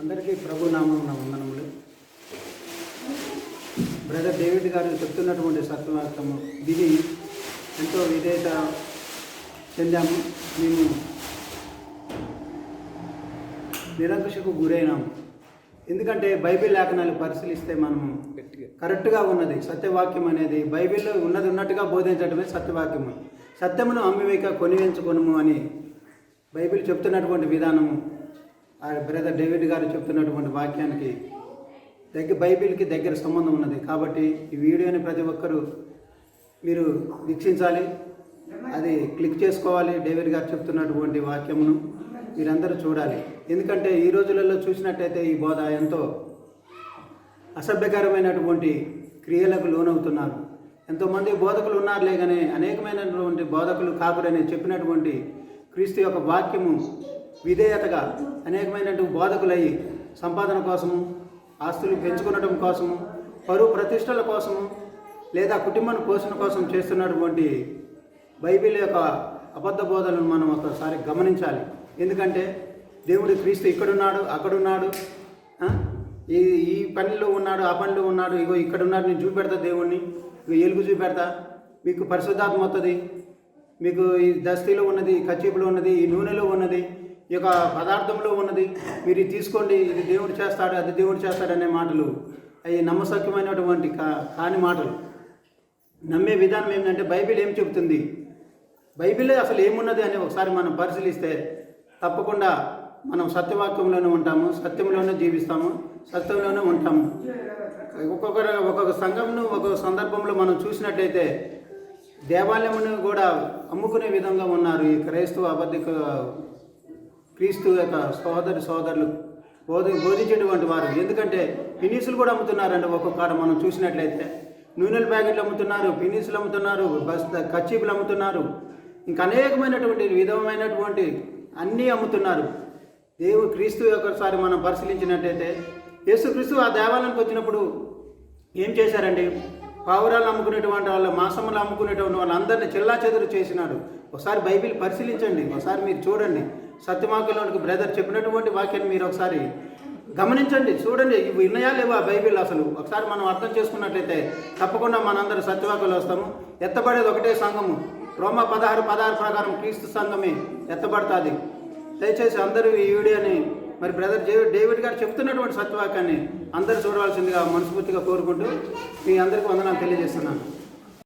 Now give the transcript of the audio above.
అందరికీ ప్రభు నామం వందనములు. బ్రదర్ డేవిడ్ గారు చెప్తున్నటువంటి సత్యవాక్యము విని ఎంతో విధేయత చెందాము. మేము నిరంకుశకు గురైనాము. ఎందుకంటే బైబిల్ లేఖనాలు పరిశీలిస్తే మనము కరెక్ట్గా ఉన్నది. సత్యవాక్యం అనేది బైబిల్లో ఉన్నది ఉన్నట్టుగా బోధించడమే సత్యవాక్యము. సత్యమును అమ్మివేక కొనివేంచుకొనుము అని బైబిల్ చెప్తున్నటువంటి విధానము ఆ బ్రదర్ డేవిడ్ గారు చెప్తున్నటువంటి వాక్యానికి దగ్గర బైబిల్కి దగ్గర సంబంధం ఉన్నది. కాబట్టి ఈ వీడియోని ప్రతి ఒక్కరూ మీరు వీక్షించాలి. అది క్లిక్ చేసుకోవాలి. డేవిడ్ గారు చెప్తున్నటువంటి వాక్యమును మీరందరూ చూడాలి. ఎందుకంటే ఈ రోజులలో చూసినట్టయితే ఈ బోధ ఎంతో అసభ్యకరమైనటువంటి క్రియలకు లోనవుతున్నారు. ఎంతోమంది బోధకులు ఉన్నారులే కానీ అనేకమైనటువంటి బోధకులు కాకుడని చెప్పినటువంటి క్రీస్తు యొక్క వాక్యము విధేయతగా అనేకమైనటువంటి బోధకులయ్యి సంపాదన కోసము ఆస్తులు పెంచుకునడం కోసము పరువు ప్రతిష్టల కోసము లేదా కుటుంబాన్ని పోషణ కోసం చేస్తున్నటువంటి బైబిల్ యొక్క అబద్ధ బోధనను మనం ఒకసారి గమనించాలి. ఎందుకంటే దేవుడు క్రీస్తు ఇక్కడున్నాడు అక్కడున్నాడు ఈ ఈ పనిలో ఉన్నాడు ఆ పనిలో ఉన్నాడు ఇగో ఇక్కడున్నాడు నేను చూపెడతా దేవుణ్ణి ఇగో ఎలుగు చూపెడతా మీకు పరిశుద్ధాత్మ వస్తుంది మీకు ఈ దస్తీలో ఉన్నది ఈ కచ్చీపులో ఉన్నది ఈ నూనెలో ఉన్నది ఈ యొక్క పదార్థంలో ఉన్నది. మీరు ఇది తీసుకోండి ఇది దేవుడు చేస్తాడు అది దేవుడు చేస్తాడు అనే మాటలు. అవి నమ్మసక్యమైనటువంటి కా కాని మాటలు. నమ్మే విధానం ఏంటంటే బైబిల్ ఏం చెబుతుంది? బైబిలే అసలు ఏమున్నది అని ఒకసారి మనం పరిశీలిస్తే తప్పకుండా మనం సత్యవాక్యంలోనే ఉంటాము సత్యంలోనే జీవిస్తాము సత్యంలోనే ఉంటాము. ఒక్కొక్కరు ఒక్కొక్క సంఘంను ఒక్కొక్క సందర్భంలో మనం చూసినట్టయితే దేవాలయమును కూడా అమ్ముకునే విధంగా ఉన్నారు ఈ క్రైస్తవ అబద్ధిక క్రీస్తు యొక్క సోదరు సోదరులు బోధ బోధించేటువంటి వారు. ఎందుకంటే పినీసులు కూడా అమ్ముతున్నారండి ఒక్కొక్కరు మనం చూసినట్లయితే. నూనెల ప్యాకెట్లు అమ్ముతున్నారు పినీసులు అమ్ముతున్నారు బస్ కచ్చీపులు అమ్ముతున్నారు. ఇంకా అనేకమైనటువంటి విధమైనటువంటి అన్నీ అమ్ముతున్నారు. దేవుడు క్రీస్తు ఒకసారి మనం పరిశీలించినట్టయితే యేసుక్రీస్తు ఆ దేవాలయానికి వచ్చినప్పుడు ఏం చేశారండి? పావురాలు అమ్ముకునేటువంటి వాళ్ళ మాసములు అమ్ముకునేటువంటి వాళ్ళందరినీ చెల్లా చెదురు చేసినాడు. ఒకసారి బైబిల్ పరిశీలించండి ఒకసారి మీరు చూడండి. సత్యవాక్యంలోనికి బ్రదర్ చెప్పినటువంటి వాక్యాన్ని మీరు ఒకసారి గమనించండి చూడండి. ఇవి వినయా లేవా బైబిల్ అసలు? ఒకసారి మనం అర్థం చేసుకున్నట్లయితే తప్పకుండా మనందరం సత్యవాక్యాలు వస్తాము. ఎత్తబడేది ఒకటే సంఘము. రోమ పదహారు పదహారు ప్రకారం క్రీస్తు సంఘమే ఎత్తబడుతుంది. దయచేసి అందరూ ఈ వీడియోని మరి బ్రదర్ డేవిడ్ గారు చెప్తున్నటువంటి సత్వాకాన్ని అందరూ చూడవలసిందిగా మనస్ఫూర్తిగా కోరుకుంటూ మీ అందరికీ వందనాలు తెలియజేస్తున్నాను.